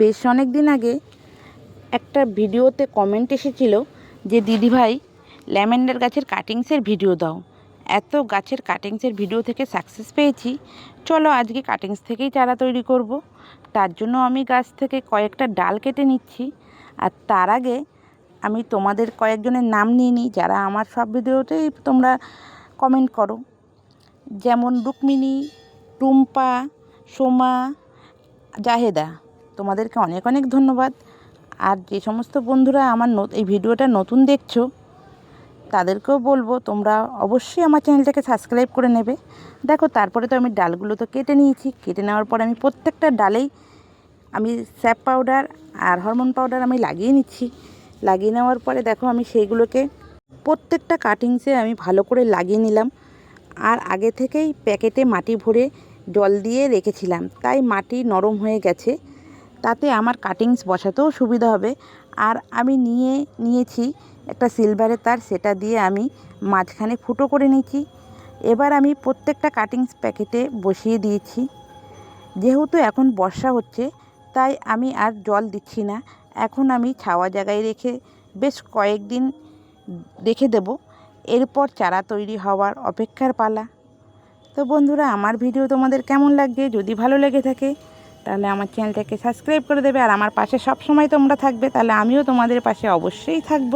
বেশ অনেক দিন আগে একটা ভিডিওতে কমেন্ট এসেছিল যে দিদিভাই ল্যাভেন্ডার গাছের কাটিংসের ভিডিও দাও। এত গাছের কাটিংসের ভিডিও থেকে সাকসেস পেয়েছি। চলো আজকে কাটিংস থেকেই চারা তৈরি করব। তার জন্য আমি গাছ থেকে কয়েকটা ডাল কেটে নিচ্ছি। আর তার আগে আমি তোমাদের কয়েকজনের নাম নিয়ে নিই, যারা আমার সব ভিডিওতেই তোমরা কমেন্ট করো। যেমন রুক্মিণী টুম্পা সোমা, জাহেদা। তোমাদেরকে অনেক অনেক ধন্যবাদ। আর যে সমস্ত বন্ধুরা আমার এই ভিডিওটা নতুন দেখছ, তাদেরকেও বলব তোমরা অবশ্যই আমার চ্যানেলটাকে সাবস্ক্রাইব করে নেবে। দেখো, তারপরে তো আমি ডালগুলো তো কেটে নিয়েছি। কেটে নেওয়ার পর আমি প্রত্যেকটা ডালেই আমি স্যাপ পাউডার আর হরমোন পাউডার আমি লাগিয়ে নিচ্ছি। লাগিয়ে নেওয়ার পরে দেখো, আমি সেইগুলোকে প্রত্যেকটা কাটিংসে আমি ভালো করে লাগিয়ে নিলাম। আর আগে থেকেই প্যাকেটে মাটি ভরে জল দিয়ে রেখেছিলাম। তাই মাটি নরম হয়ে গেছে। তাতে আমার কাটিংস বসাতেও সুবিধা হবে। আর আমি নিয়ে নিয়েছি একটা সিলভারের তার, সেটা দিয়ে আমি মাঝখানে ফুটো করে নিয়েছি। এবার আমি প্রত্যেকটা কাটিংস প্যাকেটে বসিয়ে দিয়েছি। যেহেতু এখন বর্ষা হচ্ছে, তাই আমি আর জল দিচ্ছি না। এখন আমি ছাওয়া জায়গায় রেখে বেশ কয়েকদিন রেখে দেব। এরপর চারা তৈরি হওয়ার অপেক্ষার পালা। তো বন্ধুরা, আমার ভিডিও তোমাদের কেমন লাগছে? যদি ভালো লেগে থাকে তাহলে আমার চ্যানেলটাকে সাবস্ক্রাইব করে দেবে আর আমার পাশে সব সময় তোমরা থাকবে, তাহলে আমিও তোমাদের পাশে অবশ্যই থাকব।